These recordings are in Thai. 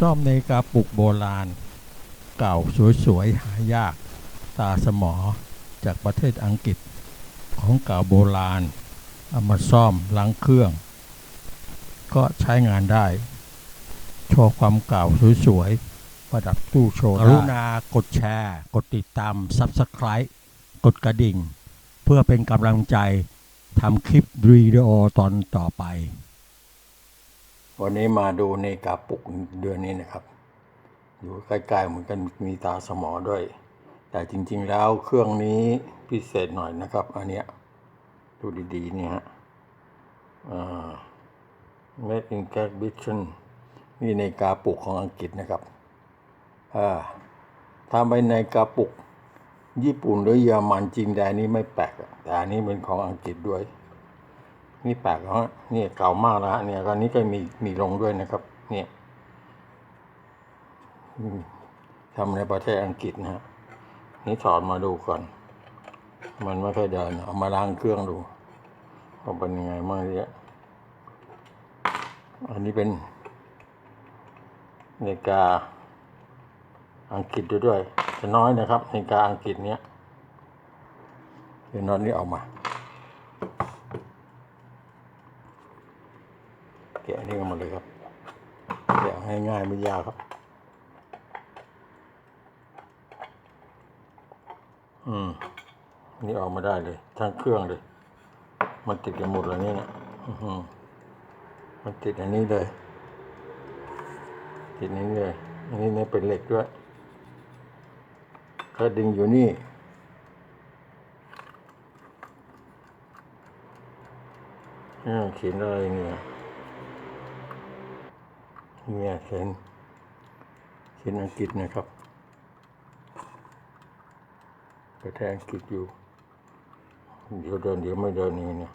ซ่อมในกาปุกโบราณ เก่าสวยๆหายาก ตาสมอจากประเทศอังกฤษ ของเก่าโบราณเอามาซ่อมล้างเครื่อง ก็ใช้งานได้โชว์ความเก่าสวยๆ ประดับตู้โชว์กรุณากดแชร์ กดติดตาม Subscribe กดกระดิ่ง เพื่อเป็นกำลังใจทำคลิปวิดีโอตอนต่อไป วันนี้มาดูในกาปุกเดือนนี้นะครับ อยู่ใกล้ๆเหมือนกันมีตาสมอด้วย แต่จริงๆแล้วเครื่องนี้พิเศษหน่อยนะครับ อันเนี้ยดูดีๆเนี่ยฮะอ่า Made in Great Britain นี่ในกาปุกของอังกฤษนะครับถ้าไปในกาปุก ญี่ปุ่นหรือเยอรมันจริงแต่อันนี้ไม่แปลกแต่อันนี้เป็นของอังกฤษด้วย นี่แปลกเหรอฮะนี่เก่ามากแล้วฮะเนี่ยตอนนี้ก็มีมีลงด้วยนะครับ เนี่ยทำในประเทศอังกฤษนะฮะนี่ถอดมาดูก่อน มันไม่ค่อยเดินเอามาล้างเครื่องดูว่าเป็นยังไงบ้างเนี่ยอันนี้เป็นนาฬิกาอังกฤษด้วยจะน้อยนะครับนาฬิกาอังกฤษเนี้ยเดี๋ยวน็อตนี้ออกมา แกะนี่กันมาเลยครับแกะให้ ง่ายไม่ยากครับ อืม นี่ออกมาได้เลย ทั้งเครื่องเลย มันติดกันหมดเลยนี่เนี่ยอื้อหือมันติดอันนี้เลย ติดนี้เลย อันนี้เนี่ยเป็นเหล็กด้วยก็ดึงอยู่นี่อ่าเขียนอะไรเนี่ย เนี่ยเขียนเขียนอังกฤษนะครับประเทศอังกฤษอยู่ เดี๋ยวเดินเดี๋ยวไม่เดินนี่เนี่ย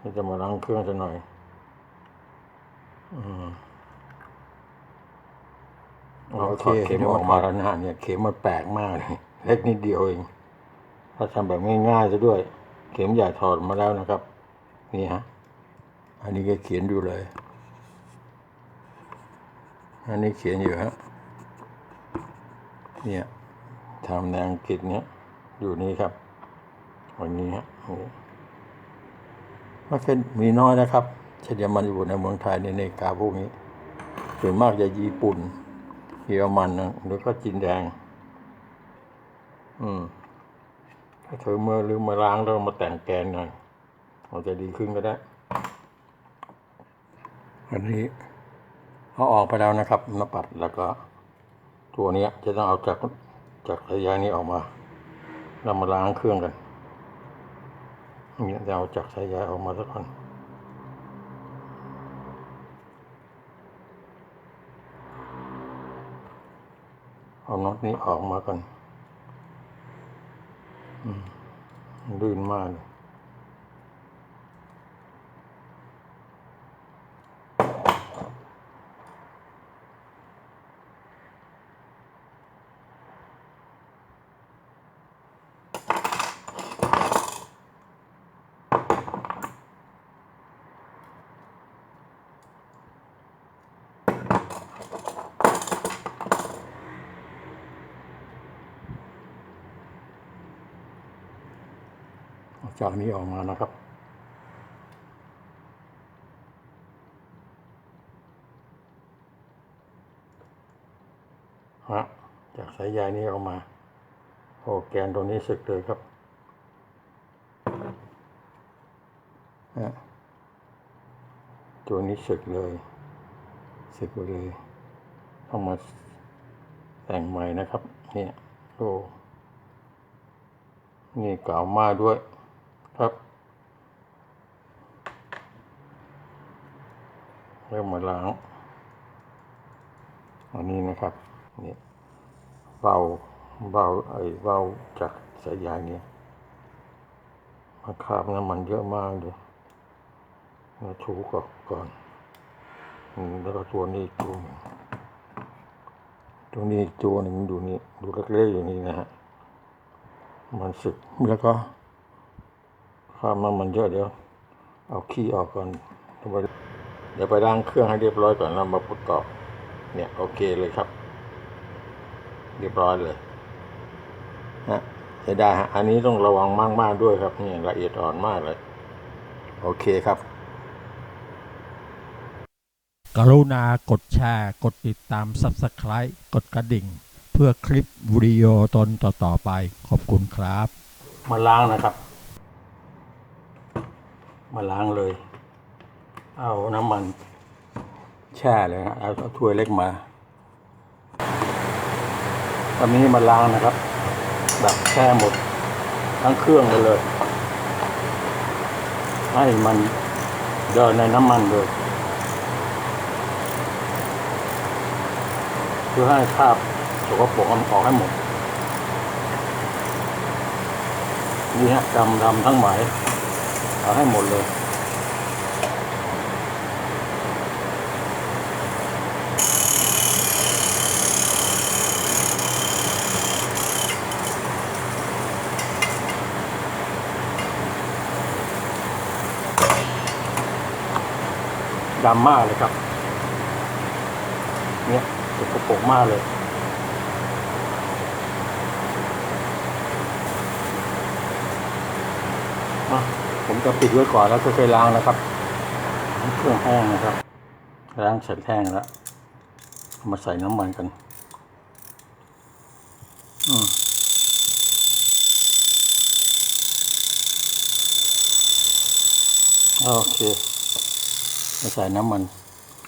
นี่จะมาล้างเครื่องซะหน่อยอืมโอเคเข็มออกมาแล้วนะฮะเนี่ยเข็มมันแปลกมากเลยเล็กนิดเดียวเอง ถ้าทำแบบง่ายๆซะด้วย เข็มใหญ่ถอดมาแล้วนะครับ นี่ฮะ อันนี้ก็เขียนอยู่เลย อันนี้เขียนอยู่ฮะเนี่ยทำในอังกฤษเนี่ยอยู่นี่ครับวันนี้ฮะนี่มันเป็นมีน้อยนะครับเช่นเดียวมันอยู่ในเมืองไทยในเนกาพวกนี้ส่วนมากจะญี่ปุ่นเยอรมันนะหรือก็จีนแดง อืมถ้าเธอเมื่อหรือมาล้างแล้วมาแต่งแกนหน่อยมันจะดีขึ้นก็ได้ อันนี้ เอาออกไปแล้วนะครับนปัดแล้วก็ ตัวนี้จะต้องเอาจากจากสายยางนี้ออกมาเรามาล้างเครื่องกันเนี่ยจะเอาจากสายยางออกมาสักก่อนเอาน็อตนี้ออกมาก่อนอืมลื่นมากเลย จากนี้ออกมานะครับ ฮะ จากสายใยนี้ออกมา โอ้แกนตรงนี้สึกเลยครับฮะตัวนี้สึกเลยสึกไปเลยต้องมาแต่งใหม่นะครับ เนี่ยโอ้นี่เก่ามากด้วย ครับเริ่มมาล้างอันนี้นะครับนี่เบาเบาไอ้เบาจากสายยางเนี่ยมาคาบน้ำมันเยอะมากเลยมาถูก่อนก่อนแล้วก็ตัวนี้ตัวนึงตัวนี้ตัวหนึ่งดูนี่ดูเล็กๆอย่างนี้นะฮะมันสึกแล้วก็ ข้ามน้ำมันเยอะเดี๋ยวเอาขี้ออกก่อนเดี๋ยวไปเดี๋ยวไปล้างเครื่องให้เรียบร้อยก่อนแล้วมาประกอบ เนี่ยโอเคเลยครับ เรียบร้อยเลยฮะใช้ได้ฮะอันนี้ต้องระวังมากๆด้วยครับนี่ละเอียดอ่อนมากเลย โอเคครับ กรุณากดแชร์ กดติดตาม Subscribe กดกระดิ่ง เพื่อคลิปวิดีโอตนต่อๆไป ขอบคุณครับ มาล้างนะครับ มาล้างเลย เอาน้ำมันแช่เลยนะเอาถ้วยเล็กมาตอนนี้มาล้างนะครับแบบแช่หมด ทั้งเครื่องไปเลย ให้มันเดินในน้ำมันเลยเพื่อให้คราบสกปรกมันออกให้หมดนี่ฮะดำดำทั้งหมาย เอาให้หมดเลยดำมากเลยครับ เนี่ยสกปรกมากเลยอะ ผมจะปิดไว้ก่อนแล้วค่อยๆล้างนะครับ เครื่องแห้งนะครับ ล้างเสร็จแห้งแล้ว มาใส่น้ำมันกัน อืมโอเคมาใส่น้ำมัน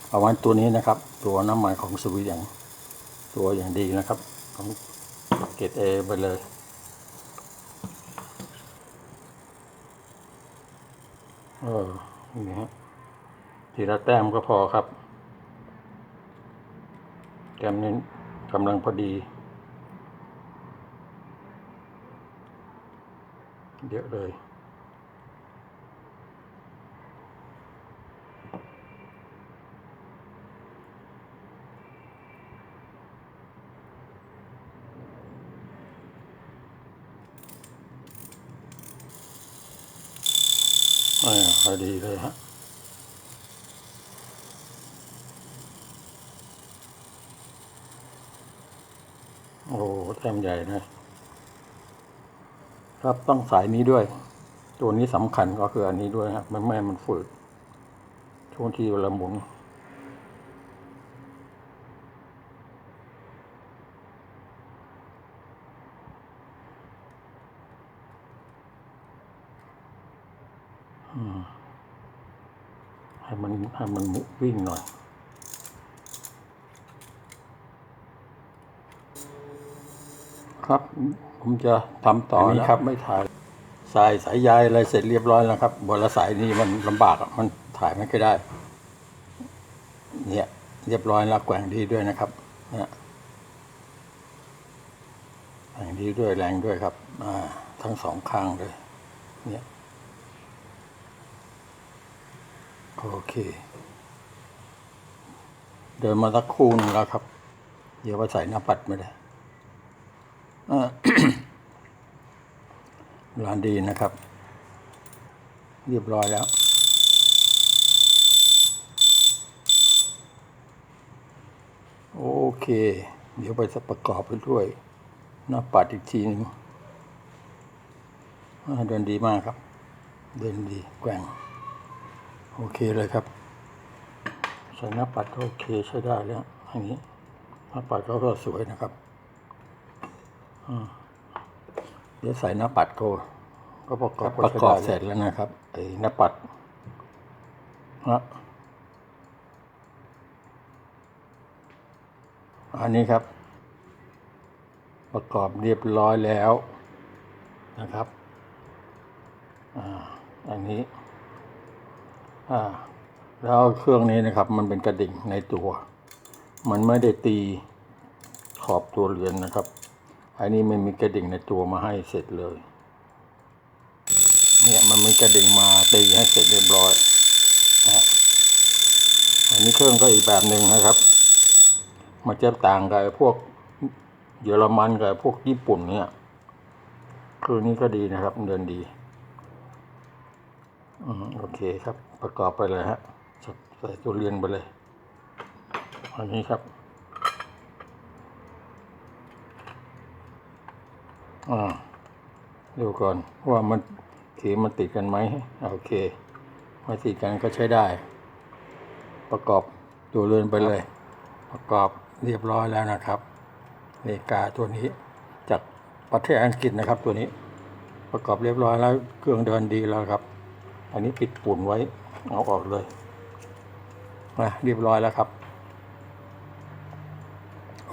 เอาไว้ตัวนี้นะครับ ตัวน้ำมันของสวีอย่าง ตัวอย่างดีนะครับของเกรดเอไปเลย ออนี่ฮะทีละแต้มก็พอครับ แต้มนี้กำลังพอดี เยอะเลย อดีเลยฮะโอ้แต้มใหญ่นะครับต้องสายนี้ด้วย ตัวนี้สำคัญก็คืออันนี้ด้วยครับไม่ไม่ให้มันฝืดช่วงที่เวลาหมุน ให้มันให้มันวิ่งหน่อย ครับผมจะทำต่อนะครับ ไม่ถ่ายสายสายใยอะไรเสร็จเรียบร้อยแล้วครับบนละสายนี้มันลำบากอะมันถ่ายไม่ค่อยได้ เนี่ย เรียบร้อยแล้วแกว่งดีด้วยนะครับเนี่ยแกว่งดีด้วยแรงด้วยครับ อ่า ทั้งสองข้างเลย เนี่ย โอเค เดินมาสักครู่หนึงแล้วครับ เดี๋ยวว่าใส่หน้าปัดไม่ได้อ่าร้านดีนะครับ เรียบร้อยแล้ว โอเค เดี๋ยวไปประกอบไปด้วย หน้าปัดอีกทีหนึงอ่าเดินดีมากครับ เดินดีแกว่ง โอเคเลยครับใส่หน้าปัดก็โอเคใช้ได้แล้วอย่างนี้หน้าปัดก็ก็สวยนะครับเดี๋ยวใส่หน้าปัดก็ก็ประกอบประกอบเสร็จแล้วนะครับไอ้หน้าปัดนะอันนี้ครับ ประกอบเรียบร้อยแล้วนะครับ อ่า อันนี้ แล้วเครื่องนี้นะครับ มันเป็นกระดิ่งในตัว มันไม่ได้ตีขอบตัวเรือนนะครับ อันนี้มันมีกระดิ่งในตัวมาให้เสร็จเลย เนี่ยมันมีกระดิ่งมาตีให้เสร็จเรียบร้อยนะอันนี้เครื่องก็อีกแบบหนึ่งนะครับมันจะต่างกับพวกเยอรมันกับพวกญี่ปุ่นเนี่ยเครื่องนี้ก็ดีนะครับเดินดี อืมโอเคครับ ประกอบไปเลยฮะใส่ตัวเรียนไปเลยอันนี้ครับอ่าดูก่อนว่ามันเข็มมันติดกันไหมโอเคไม่ติดกันก็ใช้ได้ ประกอบตัวเรือนไปเลย ประกอบเรียบร้อยแล้วนะครับนาฬิกาตัวนี้จากประเทศอังกฤษนะครับตัวนี้ ประกอบเรียบร้อยแล้วเครื่องเดินดีแล้วครับ อันนี้ปิดปุ่นไว้ เอาออกเลยนะเรียบร้อยแล้วครับ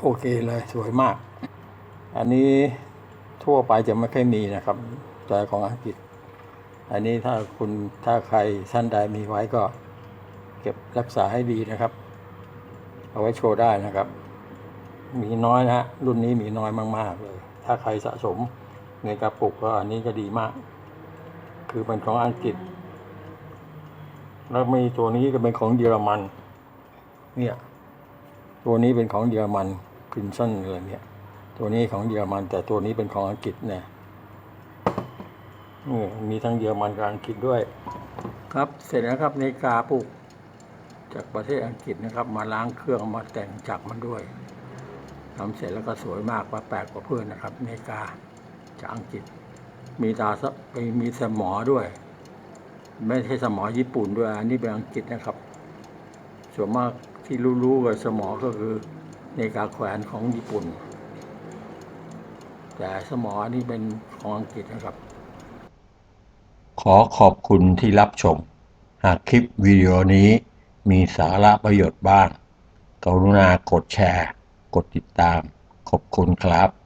โอเคเลยสวยมาก อันนี้ทั่วไปจะไม่ค่อยมีนะครับแต่ของอังกฤษ อันนี้ถ้าคุณถ้าใครท่านใดมีไว้ก็ เก็บรักษาให้ดีนะครับ เอาไว้โชว์ได้นะครับ มีน้อยนะฮะรุ่นนี้มีน้อยมาก ๆ เลย ถ้าใครสะสมในกระปุกก็อันนี้ก็ดีมาก คือเป็นของอังกฤษ แล้วมีตัวนี้ก็เป็นของเยอรมัน เนี่ย ตัวนี้เป็นของเยอรมันครินสันเลยเนี่ย ตัวนี้ของเยอรมัน แต่ตัวนี้เป็นของอังกฤษเนี่ยนี่มีทั้งเยอรมันกับอังกฤษด้วย ครับเสร็จแล้วครับนาฬิกาปลุกจากประเทศอังกฤษนะครับ มาล้างเครื่องมาแต่งจักรมันด้วยทำเสร็จแล้วก็สวยมากว่าแปลกกว่าเพื่อนนะครับนาฬิกาจากอังกฤษ มีตาสมีมีสมอด้วย ไม่ใช่สมอญี่ปุ่นด้วย อันนี้เป็นอังกฤษนะครับ ส่วนมากที่รู้ๆกับสมอก็คือนกาแขวนของญี่ปุ่น แต่สมออันนี้เป็นของอังกฤษนะครับ ขอขอบคุณที่รับชม หากคลิปวิดีโอนี้มีสาระประโยชน์บ้าง กรุณากดแชร์ กดติดตาม ขอบคุณครับ